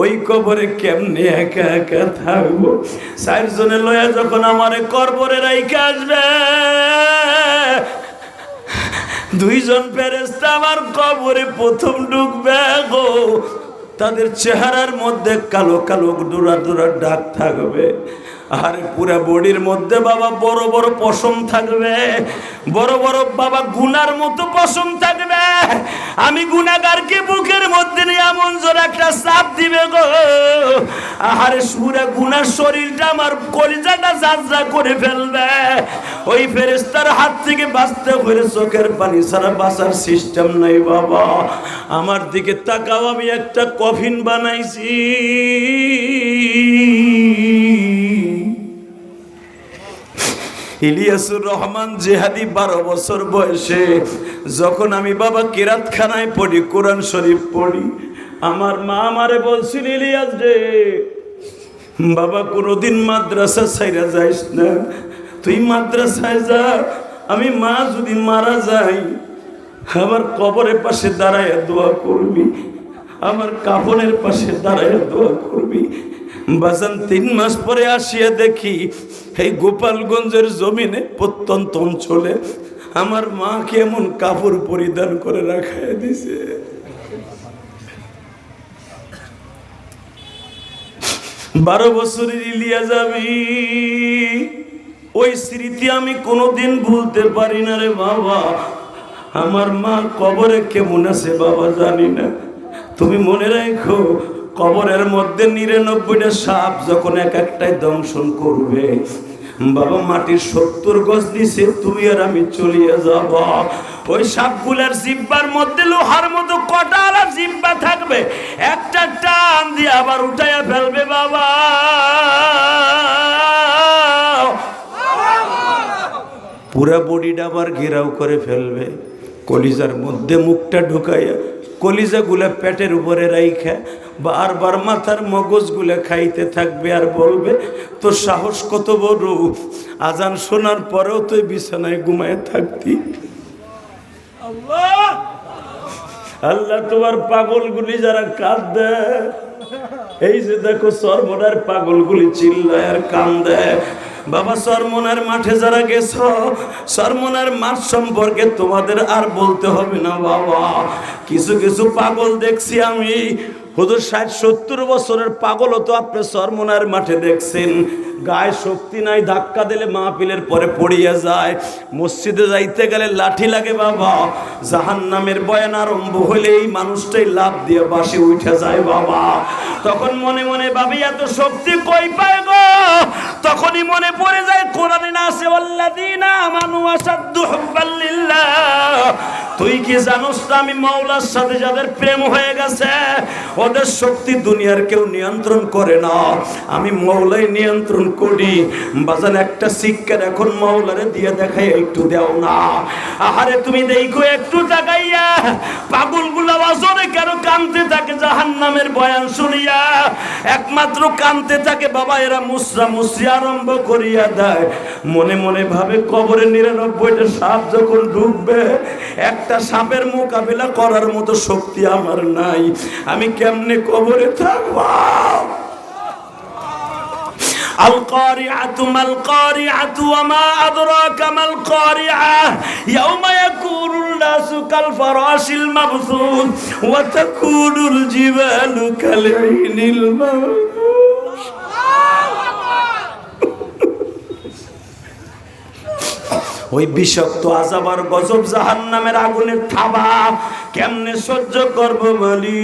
ওই কবরে কেমনে একা একা থাকব? লয়া যখন আমার আসবে, দুইজন ফেরেস্তা আমার কবরে প্রথম ঢুকবে গো। তাদের চেহারার মধ্যে কালো কালো ডোরা ডোরা ডাক থাকবে। আর পুরা বডির মধ্যে বাবা বড় বড় পশম থাকবে। বড় বড় বাবা গুনার মতো পশম থাকবে। আমি গুনাগারকে বুকের মধ্যে নিয়ে এমন জোর একটা চাপ দিবে গো। আহারে সুরে গুনার শরীরটা আমার কলিজাটা যাত্রা করে ফেলবে। ওই ফেরেস্তার হাত থেকে বাঁচতে করে চোখের পানি ছাড়া বাঁচার সিস্টেম নাই বাবা। আমার দিকে তাকাও, আমি একটা কফিন বানাইছি। ইলিয়াসুর রহমান জেহাদি বারো বছর বয়সে যখন আমি বাবা কেরাতখানায় পড়ি, কোরআন শরীফ পড়ি, আমার মা আমারে বলছিল, ইলিয়াস রে, বাবা কোনোদিন মাদ্রাসা ছাইরা যাইস না। তুই মাদ্রাসায় যা, আমি মা যদি মারা যাই, আমার কবরের পাশে দাঁড়ায় দোয়া করবি, আমার কাপড়ের পাশে দাঁড়ায় দোয়া করবি। বাজান তিন মাস পরে আসিয়া দেখি এই গোপালগঞ্জের জমিনে প্রত্যন্ত অঞ্চলে আমার মাকে এমন কাপড় পরিধান করে রাখায় দিছে। বারো বছরের ইলিয়া যাবি, ওই স্মৃতি আমি কোনোদিন ভুলতে পারি না রে বাবা। আমার মা কবরে কেমন আছে বাবা জানি না। তুমি মনে রাখো কবরের মধ্যে নিরানব্বইটা সাপ যখন এক একটাই দংশন করবে, বাবা মাটির সত্তর গজ নিচে তুমি আর আমি চলিয়ে যাব। ওই সাপগুলার জিব্বার মধ্যে লোহার মতো কটার আর জিব্বা থাকবে, একটা টান দিয়ে আবার উঠাইয়া ফেলবে বাবা। পুরা বডিটা আবার ঘেরাও করে ফেলবে। কলিজার মধ্যে মুখটা ঢুকাইয়া কলিজাগুলা পেটের উপরে রাইখা বারবার মাথার মগজগুলা খাইতে থাকবে আর বলবে তোর সাহস কত বড়? আজান শোনার পরেও তুই বিছানায় ঘুমায় থাকতি। আল্লাহ! আল্লাহ তোমার পাগলগুলি যারা কাঁদ কাঁদে এই যে দেখো সর্বনার পাগলগুলি চিল্লায় আর কান কান্দে বাবা, সরমনার মাঠে যারা গেছ, সরমনার মাঠ সম্পর্কে তোমাদের আর বলতে হবে না বাবা। কিছু কিছু পাগল দেখছি আমি। হুজুর, ষাট, সত্তর বছরের পাগলও তো আপনি সরমনার মাঠে দেখছেন। গায়ে শক্তি নাই, ধাক্কা দিলে মাহফিলের পরে পড়িয়া যায়। মসজিদে যাইতে গেলে লাঠি লাগে বাবা। জাহান নামের বয়ান আরম্ভ হলে এই মানুষটাই লাভ দিয়ে বাসে উঠে যায় বাবা। তখন মনে মনে ভাবি, এত শক্তি কই পায় গো? তখনই মনে পড়ে যায়, কোরআনে না আছে আল্লাদিনা আমানু আসাদ্দু হুব্বাল্লিল্লাহ তুই কি জানোস না, আমি মাওলার সাথে যাদের প্রেম হয়ে গেছে, ওদের শক্তি দুনিয়ার কেউ নিয়ন্ত্রণ করে না। আমি মৌলাই নিয়ন্ত্রণ করি বাজান, একটা শিক্ষার এখন মৌলারে দিয়ে দেখাই একটু দেও না। আহারে, তুমি দেখো, একটু তাকাইয়া পাগলগুলা বাজরে কেন কানতে থাকে? জাহান নামের বয়ান শুনিয়া একমাত্র কানতে থাকে, বাবা, এরা মুসরা মুসরি আরম্ভ করিয়া দেয়। মনে মনে ভাবে কবরে নিরানব্বইটা সাপ যখন ঢুকবে একটা সাপের মোকাবিলা করার মতো শক্তি আমার নাই। আমি কেমনে কবরে থাকব? القارعة ما القارعة وما أدراك ما القارعة؟ يوم يكون الناس كالفراش المبثوث وتكون الجبال كالعين المنفوش ওই বিষাক্ত আজাবার গজব জাহান নামের আগুনের থাবা কেমনে সহ্য করব বলি?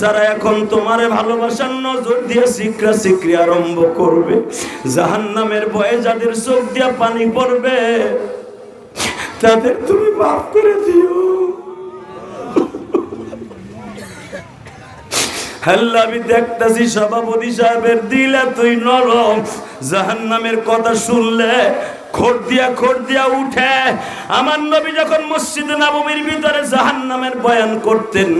যারা এখন তোমারে ভালোবাসার নজর দিয়ে শিকরা শিকরি আরম্ভ করবে জাহান নামের যাদের চোখ দিয়া পানি পড়বে, তাদের তুমি মাফ করে দিও। আল্লাহ আমি দেখতাছি সভাপতি সাহেবের দিলে তুই নরম। কথা শুনলে খোর দিয়া খোর দিয়া উঠে। আমার নবী যখন মসজিদে নবমীর ভিতরে জাহান্নামের বয়ান করতেন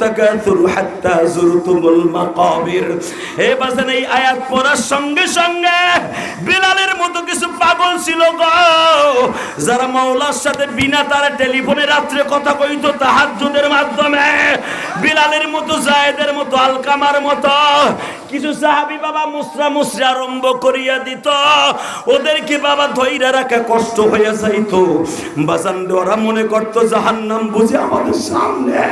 তাকাসুরু হাত্তা হে বাজান এই আয়াত পড়ার সঙ্গে সঙ্গে পাগল ছিল যারা মাওলার সাথে বিনা তারা টেলিফোনে রাত্রে কথা কইতো তাহাজ্জুদের মাধ্যমে, বিলালের মতো, জায়েদের মতো, আলকামার মতো, কিছু সাহাবি বাবা মুসরা মুসরা আরম্ভ করিয়া দিত। ওদেরকে বাবা ধৈরা রাখা কষ্ট হয়ে যাইতো। বাজান ওরা মনে করতো, জাহান্নাম বুঝে আমাদের সামনে।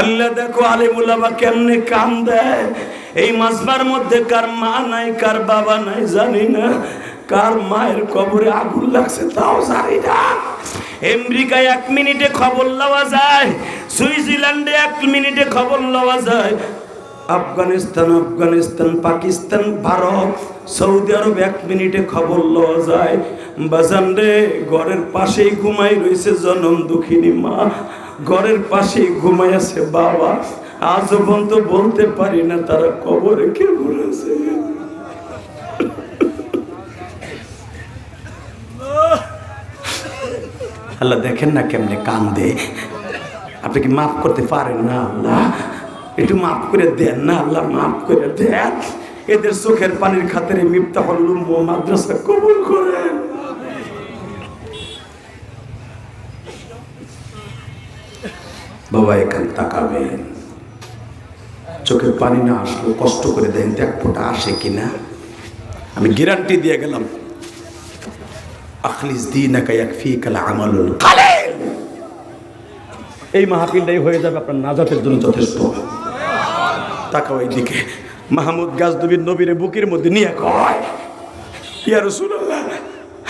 আল্লাহ দেখো আলিমুল্লামা কেমনে কাম দেয় এই মাসবার মধ্যে কার মা নাই, কার বাবা নাই জানি না। কার মায়ের কবরে আগুন লাগছে তাও জানি না। আমেরিকায় এক মিনিটে খবর লওয়া যায়, সুইজারল্যান্ডে এক মিনিটে খবর লওয়া যায়। আফগানিস্তান আফগানিস্তান, পাকিস্তান, ভারত, সৌদি আরব এক মিনিটে খবর লওয়া যায়। বাজান রে, ঘরের পাশেই ঘুমাই রয়েছে জনম দুঃখিনী মা। ঘরের পাশেই ঘুমাই আছে বাবা। আজ পর্যন্ত বলতে পারি না তারা কবরে কে বলেছে। আল্লাহ দেখেন না কেমনে কান্দে। আপনি কি মাফ করতে পারেন না আল্লাহ? একটু মাফ করে দেন না আল্লাহ, মাফ করে দেন। এদের চোখের পানির খাতিরে মিফতাহুল মাদ্রাসা কবুল করেন। বাবা এখানে তাকাবেন। চোখের পানি না আসলো কষ্ট করে দেন দেখ ফোটা আসে কিনা। আমি গ্যারান্টি দিয়ে গেলাম, আখলিস এই মাহফিলটাই হয়ে যাবে আপনার নাজাতের জন্য যথেষ্ট। তাকাও মাহমুদ নবীর বুকের মধ্যে নিয়ে কয়, ইয়া রাসূলুল্লাহ,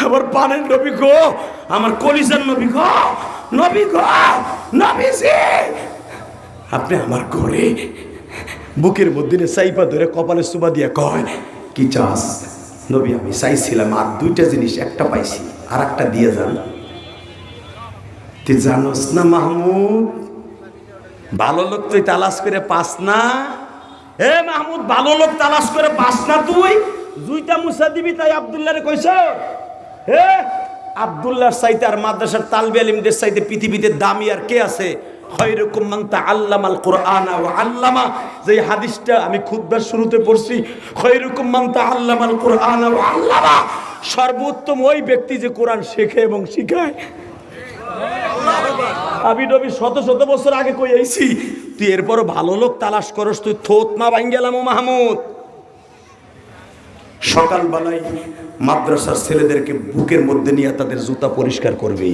আমার পানের নবী গো, আমার কলিজার নবী গো নবী গো, নবীজি, আপনি আমার ঘরে বুকের মধ্যে সাইপা ধরে কপালে সুবা দিয়া কয়, কি চাস? নবী, আমি চাইছিলাম আর দুইটা জিনিস, একটা পাইছি আর একটা দিয়ে যান। তুই জানোস না মাহমুদ? ভালো লোক তুই তালাশ করে পাস না? হে মাহমুদ, ভালো লোক তালাশ করে পাস না তুই? দুইটা মুসা দিবি তাই আবদুল্লাহরে কইছ? হে আবদুল্লাহর সাইতে আর মাদ্রাসার তালবে আলিমদের সাইতে পৃথিবীতে দামি আর কে আছে? খৈরকুম মান তাআল্লামাল কুরআনা ওয়া আল্লামা। যে হাদিসটা আমি খুতবার শুরুতে পড়ছি খৈরকুম মান তাআল্লামাল কুরআনা ওয়া আল্লামা। সর্বোত্তম ওই ব্যক্তি যে কোরআন শেখে এবং শিখায়। আমি নবী শত শত বছর আগে কই আইছি, তুই এরপরও ভালো লোক তালাশ করস, তুই থোত মা বাইন গেলাম ও মাহমুদ। সকালবেলায় মাদ্রাসার ছেলেদেরকে বুকের মধ্যে নিয়ে তাদের জুতা পরিষ্কার করবি।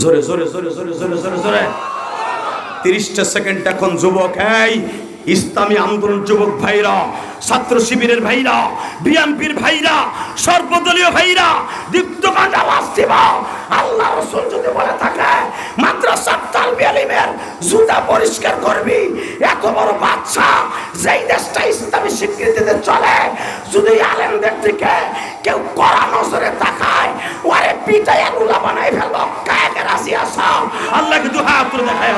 জোরে জোরে জোরে জোরে জোরে জোরে জোরে। তিরিশটা সেকেন্ড এখন যুবক এই। ইসলামী আন্দোলন যুবক ভাইরা, ছাত্র শিবিরের ভাইরা, বিএনপির ভাইরা, সর্বদলীয় ভাইরা দীপ্ত কান্ড আওয়াজ দিব। আল্লাহ রসুল যদি বলে থাকে, মাদ্রাসার তালবি আলিমের জুতা পরিষ্কার করবি, এত বড় বাচ্চা যেই দেশটা ইসলামী স্বীকৃতিতে চলে, যদি আলেমদের থেকে কেউ কড়া নজরে তাকায়, ওরে পিটাই আলুলা বানাই ফেলব কায়াকে রাজি আসা আল্লাহকে দু হাত দেখায়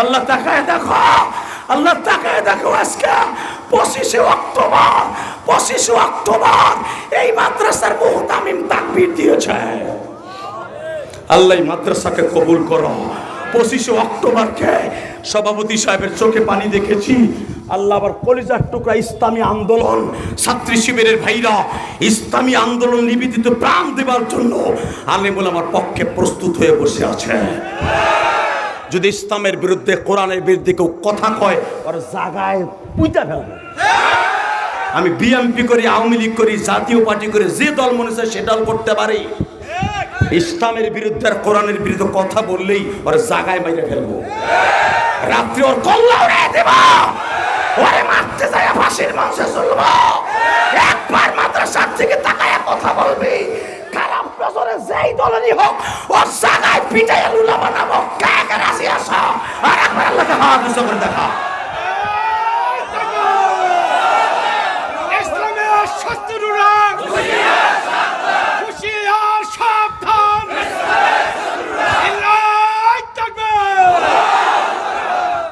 আল্লাহ তাকায় দেখো, আল্লাহ তাকায় দেখো আজকে পঁচিশে অক্টোবর পঁচিশে অক্টোবর এই মাদ্রাসার বহু তামিম তাকবির দিয়েছে। আল্লাহ মাদ্রাসাকে কবুল করো। পঁচিশে অক্টোবরকে সভাপতি সাহেবের চোখে পানি দেখেছি। আল্লাহ আবার কলিজার টুকরা ইসলামী আন্দোলন, ছাত্রী শিবিরের ভাইরা ইসলামী আন্দোলন নিবেদিত প্রাণ দেবার জন্য আলেমুল আমার পক্ষে প্রস্তুত হয়ে বসে আছে। যদি ইসলামের বিরুদ্ধে, কোরআনের বিরুদ্ধে কেউ কথা কয়, ওর জাগায় পুইতা ফেলবে। আমি বিএমপি করি, আওয়ামী লীগ করি, জাতীয় পার্টি করে, যে দল মনে চায় সে দল করতে পারি। ইসলামের বিরুদ্ধে আর কোরআনের বিরুদ্ধে কথা বললেই ওর জাগায় মাইরে ফেলব। রাত্রি ওর কল্লা উড়াই দেব। ওরে মারতে যায় ফাঁসির মাংসে চলবো। একবার মাদ্রাসার থেকে তাকায় কথা বলবি। বছরে যেই দলেরই হোক ওর জায়গায় আস আর দেখা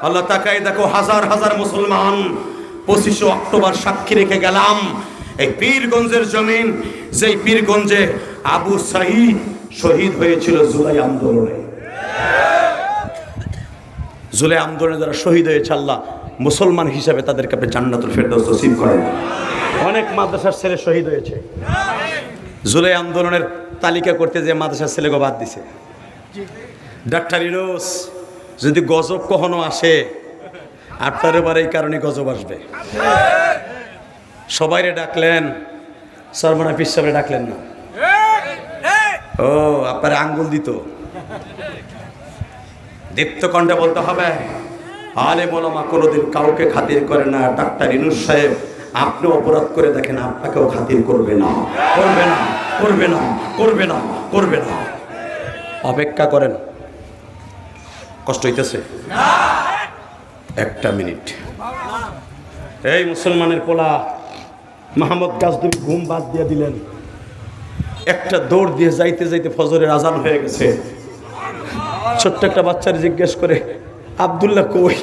আল্লাহ তাকাই দেখো হাজার হাজার মুসলমান পঁচিশে অক্টোবর সাক্ষী রেখে গেলাম। এই পীরগঞ্জের জমিন যেই পীরগঞ্জে আবু সাহিদ শহীদ হয়েছিল জুলাই আন্দোলনে। জুলাই আন্দোলনে যারা শহীদ হয়েছে, আল্লাহ মুসলমান হিসাবে তাদেরকে আপনি জান্নাতুল ফেরদৌস নসিব করেন। অনেক মাদ্রাসার ছেলে শহীদ হয়েছে। জুলাই আন্দোলনের তালিকা করতে যে মাদ্রাসার ছেলেকে বাদ দিছে। ডাক্তার ইনোস, যদি গজব কখনো আসে, আপনার এবার এই কারণে গজব আসবে। সবাইরে ডাকলেন, সরমনা পিসাবে ডাকলেন না। ও আপনার আঙ্গুল দিত। দীপ্ত কণ্ঠে বলতে হবে, আলে মোলামা কোনোদিন কাউকে খাতির করে না। ডাক্তার ইনুস সাহেব, আপনি অপরাধ করে দেখেন, আপনাকেও খাতির করবে না। করবে না করবে না করবে না করবে না। অপেক্ষা করেন। কষ্ট হইতেছে। একটা মিনিট। এই মুসলমানের পোলা, মাহমদ গাজদুবি ঘুম বাদ দিয়ে দিলেন। একটা দৌড় দিয়ে যাইতে যাইতে ফজরের আজান হয়ে গেছে। ছোট্ট একটা বাচ্চার জিজ্ঞেস করে, আব্দুল্লাহ কই?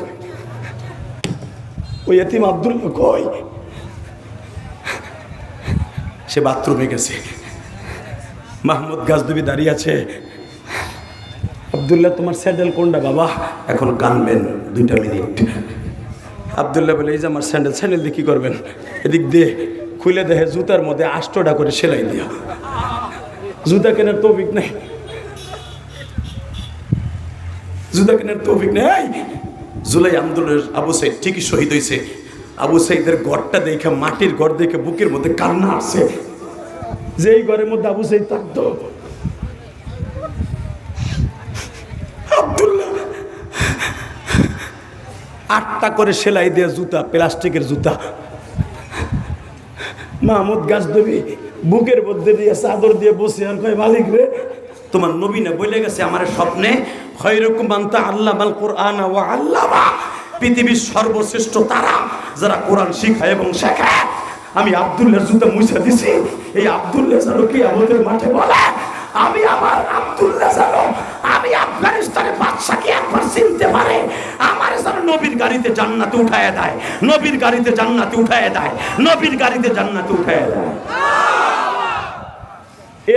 ওই এতিম আব্দুল্লাহ কই? সে বাথরুমে গেছে। মাহমুদ গাজদুবি দাঁড়িয়ে আছে। আব্দুল্লাহ, তোমার স্যান্ডেল কোনটা বাবা? এখন কানবেন দুইটা মিনিট। আব্দুল্লাহ বলে, এই যে আমার স্যান্ডেল স্যান্ডেল দিয়ে কী করবেন? এদিক দিয়ে খুলে দেখে জুতার মধ্যে আষ্টটা করে সেলাই দিয়া। জুতা কেনার তৌফিক নেই জুতা কেনার তৌফিক নেই জুলাই আন্দোলনের আবু সাইদ ঠিকই শহীদ হয়েছে আবু সাইদের গড়টা দেখে, মাটির গড় দেখে বুকের মধ্যে কান্না আসছে যেই ঘরের মধ্যে আবু সাইদ থাকতো। আটটা করে সেলাই দিয়ে জুতা, প্লাস্টিকের জুতা। মাহমুদ গাছ দেবী বুকের মধ্যে দিয়ে চাদর দিয়ে বসে আর কয়, মালিক রে, তোমার নবী না বলে গেছে, আমার স্বপ্নে খৈরকুম মান্তা আল্লাহ মাল কোরআন ওয়া আল্লামা। পৃথিবীর সর্বশ্রেষ্ঠ তারা যারা কোরআন শিখায় এবং শেখায়। আমি আব্দুল্লাহর জুতা মুছে দিছি। এই আব্দুল্লাহ কি আমাদের মাঠে বলে, আমি আমার আব্দুল্লাহ আমি আফগানিস্তানের বাদশাকে একবার চিনতে পারে, আমার যেন নবীর গাড়িতে জান্নাতে উঠায় দেয়, নবীর গাড়িতে জান্নাতে উঠায় দেয়, নবীর গাড়িতে জান্নাতে উঠায় দেয়।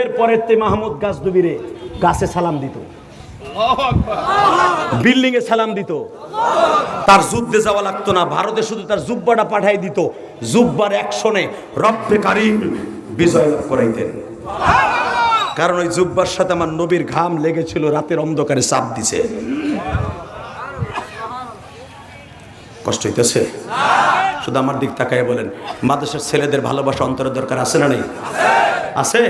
এরপরের তে মাহমুদ গাছ দুবিরে গাছে সালাম দিত। বিল্ডিং এ সালাম দিত। তার যুদ্ধে যাওয়া লাগতো না। ভারতে শুধু তার জুব্বাটা পাঠাই দিত। জুব্বার অ্যাকশনে রব্বে কারিম বিজয় লাভ করাইতেন। কারণ ওই জুব্বার সাথে আমার নবীর ঘাম লেগেছিল, রাতের অন্ধকারে চাপ দিছে। কষ্ট হইতেছে? শুধু আমার দিক তাকায় বলেন, মাদ্রাসার ছেলেদের ভালোবাসা অন্তরের দরকার আছে না নেই? আছে?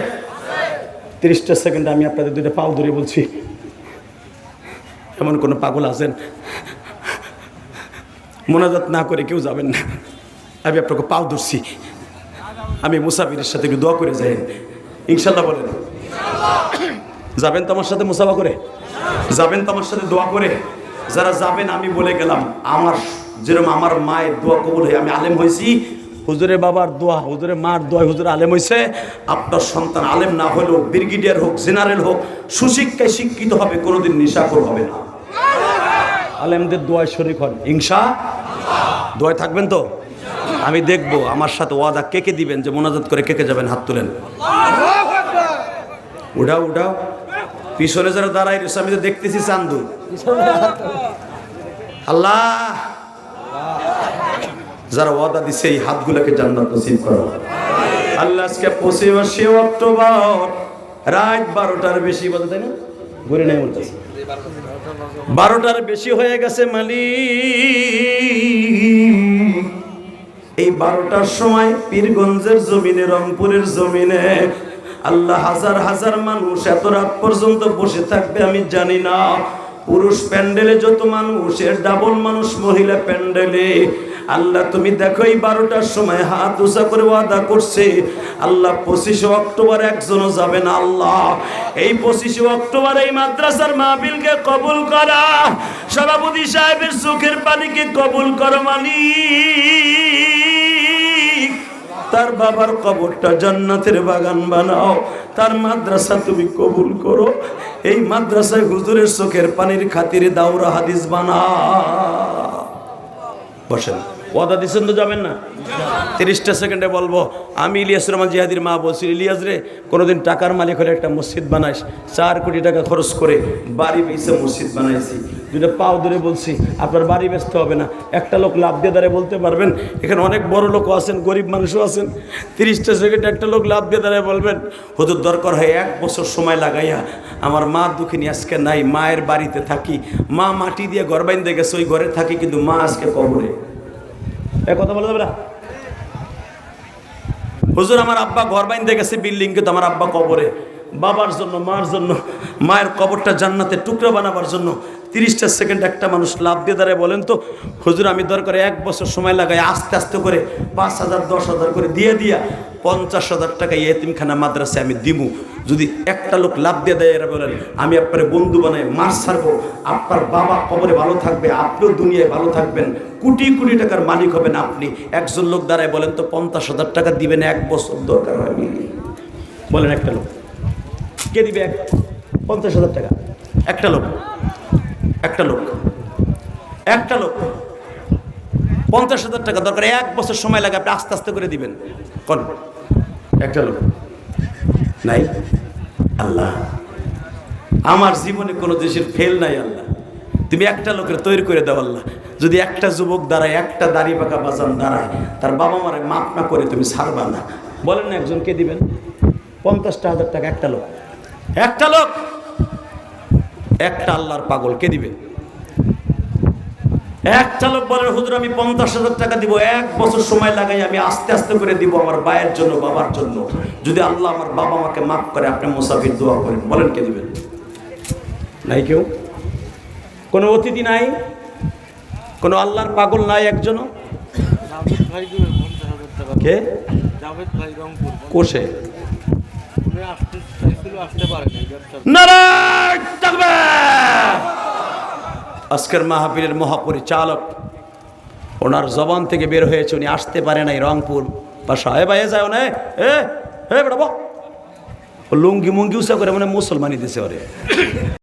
তিরিশটা সেকেন্ড আমি আপনাদের দুইটা পাও ধরে বলছি, এমন কোনো পাগল আছেন? মোনাজাত না করে কেউ যাবেন না। আমি আপনাকে পাও ধরছি। আমি মুসাফিরের সাথে একটু দোয়া করে যাই। ইনশাল্লাহ বলেন। যাবেন তো আমার সাথে মুসাফা করে? যাবেন তো আমার সাথে দোয়া করে? যারা যাবেন, আমি বলে গেলাম, আমার, যেরকম আমার মায়ের দোয়া কবুল হয়ে আমি আলেম হয়েছি হুজুরে বাবার দোয়া হুজুরে মার দোয়া হুজুরে আলেম হইছে। আপনার সন্তান আলেম না হলেও ব্রিগেডিয়ার হোক, জেনারেল হোক, সুশিক্ষায় শিক্ষিত হবে, কোনোদিন নিশাখর হবে না। আলেমদের দোয়ায় শরিক হন। হিংসা দোয়ায় থাকবেন তো? আমি দেখব আমার সাথে ওয়াদা কে কে দিবেন, যে মোনাজাত করে কে কে যাবেন, হাত তুলেন। উঠাও উঠাও। পিছনে যারা দাঁড়াই আমি তো দেখতেছি চান্দু। আল্লাহ। যারা ওয়াদা দিছে, এই হাতগুলোকে জান্নাত নসিব করো। আল্লাহ আজকে পঁচিশে অক্টোবর, রাত বারোটার বেশি বলতে তাই না? ঘুরে নেই বলতেছে বারোটার বেশি হয়ে গেছে মালিক। এই বারোটার সময় পীরগঞ্জের জমিনে, রংপুরের জমিনে আল্লাহ হাজার হাজার মানুষ এত রাত পর্যন্ত বসে থাকবে, আমি জানি না। পুরুষ প্যান্ডেলে যত মানুষ, এর ডাবল মানুষ, মহিলা প্যান্ডেলে আল্লাহ, তুমি দেখো এই বারোটার সময় হাত উঁচা করে ওয়াদা করছে। আল্লাহ, পঁচিশে অক্টোবর একজনও যাবে না, আল্লাহ। এই পঁচিশে অক্টোবর এই মাদ্রাসার মাহবিলকে কবুল করা। সভাপতি সাহেবের চোখের পানিকে কবুল করো মালিক। তার বাবার কবরটা জান্নাতের বাগান বানাও। তার মাদ্রাসা তুমি কবুল করো। এই মাদ্রাসায় হুজুরের চোখের পানির খাতিরে দাউরা হাদিস বানা বসেন। ওয়াদা দিচ্ছেন তো যাবেন না? তিরিশটা সেকেন্ডে বলব, আমি ইলিয়াস রহমান জিহাদির মা বলছি, ইলিয়াস রে, কোনোদিন টাকার মালিক হলে একটা মসজিদ বানাইস। চার কোটি টাকা খরচ করে বাড়ি বেঁচে মসজিদ বানাইছি। দুটা পাও ধরে বলছি, আপনার বাড়ি বেচতে হবে না। একটা লোক লাভ দিয়ে দাঁড়ায় বলতে পারবেন? এখানে অনেক বড় লোকও আছেন, গরিব মানুষও আছেন। তিরিশটা সেকেন্ডে একটা লোক লাভ দিয়ে দাঁড়ায় বলবেন, হুজুর, দরকার হয় এক বছর সময় লাগাইয়া আমার মা দুঃখিনী আজকে নাই, মায়ের বাড়িতে থাকি। মা মাটি দিয়ে ঘর বাইন্দে গেছে, ওই ঘরে থাকি, কিন্তু মা আজকে কবরে। কথা না? হুজুর, আমার আব্বা ঘর বাইন্দে গেছে বিল্ডিং, কিন্তু আমার আব্বা কবরে। বাবার জন্য, মার জন্য, মায়ের কবরটা জান্নাতে টুকরো বানাবার জন্য তিরিশটা সেকেন্ড একটা মানুষ লাভ দিয়ে দাঁড়ায় বলেন তো, হুজুর, আমি দরকারে এক বছর সময় লাগাই, আস্তে আস্তে করে পাঁচ হাজার, দশ হাজার করে দিয়ে দিয়া পঞ্চাশ হাজার টাকা এতিমখানা মাদ্রাসায় আমি দিমু। যদি একটা লোক লাভ দিয়ে দেয়, এরা বলেন, আমি আপনার বন্ধু বানাই, মার ছাড়বো, আপনার বাবা কবরে ভালো থাকবে, আপনিও দুনিয়ায় ভালো থাকবেন, কোটি কোটি টাকার মালিক হবেন আপনি। একজন লোক দাঁড়ায় বলেন তো, পঞ্চাশ হাজার টাকা দিবেন, এক বছর দরকার হয় বলেন একটা লোক। কে দিবে এক? পঞ্চাশ হাজার টাকা। একটা লোক। একটা লোক। একটা লোক। পঞ্চাশ হাজার টাকা দরকার, এক বছর সময় লাগে, আপনি আস্তে আস্তে করে দিবেন। কোন? একটা লোক। নাই? আল্লাহ। আমার জীবনে কোনো দেশের ফেল নাই, আল্লাহ। তুমি একটা লোকের তৈরি করে দাও, আল্লাহ। যদি একটা যুবক দাঁড়ায়, একটা দাড়ি পাকা বাজান দাঁড়ায়, তার বাবা মারে মাপ না করে তুমি ছাড়বা না। বলেন না একজনকে দিবেন? পঞ্চাশটা হাজার টাকা একটা লোক। একটা লোক? একটা আল্লাহর পাগল কে দিবে? একটা লোক বলেন হুজুর, আমি পঞ্চাশ হাজার টাকা দিব, এক বছর সময় লাগাই, আমি আস্তে আস্তে করে দিব আমার বায়ের জন্য, বাবার জন্য। যদি আল্লাহ আমার বাবা মাকে মাফ করে, আপনি মুসাফির দোয়া করেন। বলেন কে দিবেন? নাই কেউ? কোনো অতিথি নাই? কোনো আল্লাহর পাগল নাই একজনও? কোষে? উনি আসতে চাইছিল আসতে পারেনি ব্যবসা নারায়ণ তাকবীর! আজকের মাহাবীরের মহাপরিচালক, ওনার জবান থেকে বের হয়েছে, উনি আসতে পারে নাই রংপুর। বাসা এ এ যায় না এ হে বেড়াবো লুঙ্গি মুঙ্গি উসা করে মানে মুসলমানি দিছে ওরে।